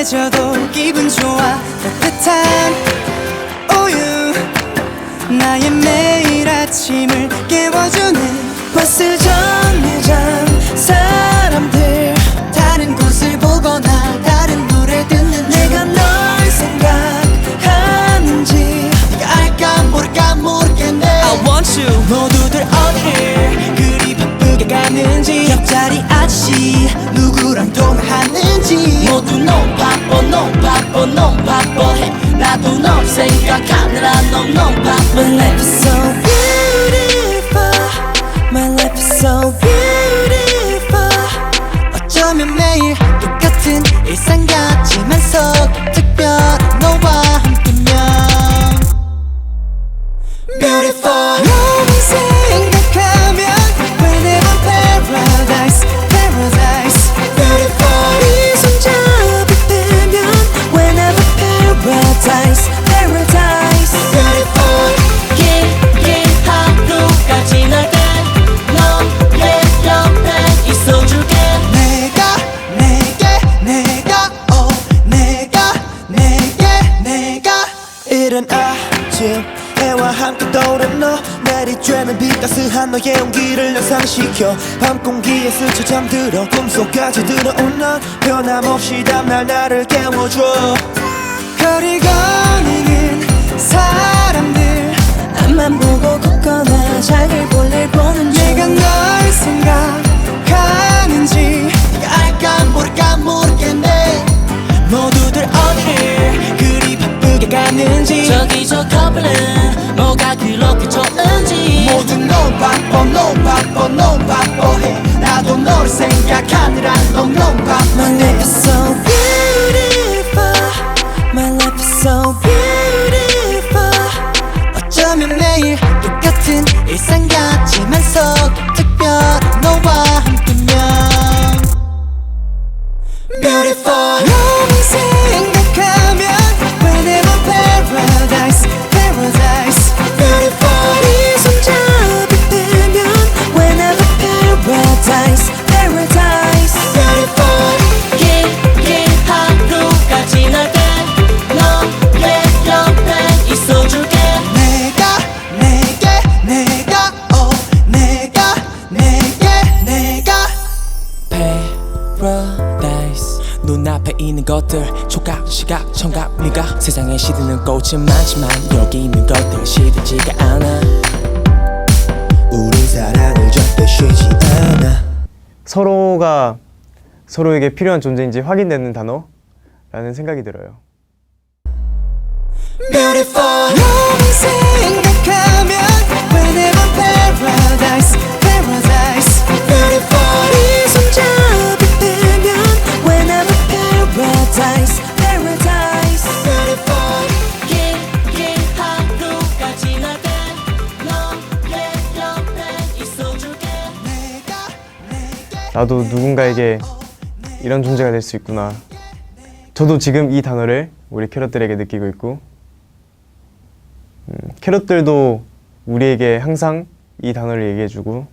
마셔도 기분 좋아. 따뜻한 우유 나의 매일 아침을 깨워주는 버스 정류장. 사람들 다른 곳을 보거나 다른 노래 듣는 내가 널 생각하는지 네가 알까 모를까 모르겠네. I want you. 모두들 어디를 그리 바쁘게 가는지 옆자리 아저씨 누구랑 통화하는지 모두 너무 바빠 너무 바빠 너무 바빠해 나도 널 생각하느라 너무 너무 바빠 My life is so beautiful My life is so beautiful paradise paradise. Beautiful 긴긴 하루가 지날 때 너의 옆에 있어줄게. 내가 내게 내가 오 내가 내게 내가 이른 아침 해와 함께 떠오른 너 내리쬐는 빛 따스한 너의 온기를 연상시켜 밤 공기에 스쳐 잠들어 꿈속까지 들어온 넌 변함없이 다음날 나를 깨워줘 거리 거니는 사람들 앞만 보고 걷거나 자길 볼일 보는 중. 내가 널 생각하는지 네가 알까 모를까 모르겠네. 모두들 어디를 그리 바쁘게 가는지. 저기 저 커플은 뭐가 그렇게 좋은지. 모두 너무 바빠 너무 바빠 너무 바빠해. 나도 너를 생각하느라 너무 바빠 매일 똑같은 일상 같지만서 특별한 너와 함께면 Beautiful Paradise. 눈앞에 있는 것들 촉각 시각 청각 미각. 세상에 시드는 꽃은 많지만 여기 있는 것들 시들지가 않아. 우린 사랑을 절대 쉬지 않아. 서로가 서로에게 필요한 존재인지 확인되는 단어라는 생각이 들어요. Beautiful 나도 누군가에게 이런 존재가 될 수 있구나. 저도 지금 이 단어를 우리 캐럿들에게 느끼고 있고, 음, 캐럿들도 우리에게 항상 이 단어를 얘기해주고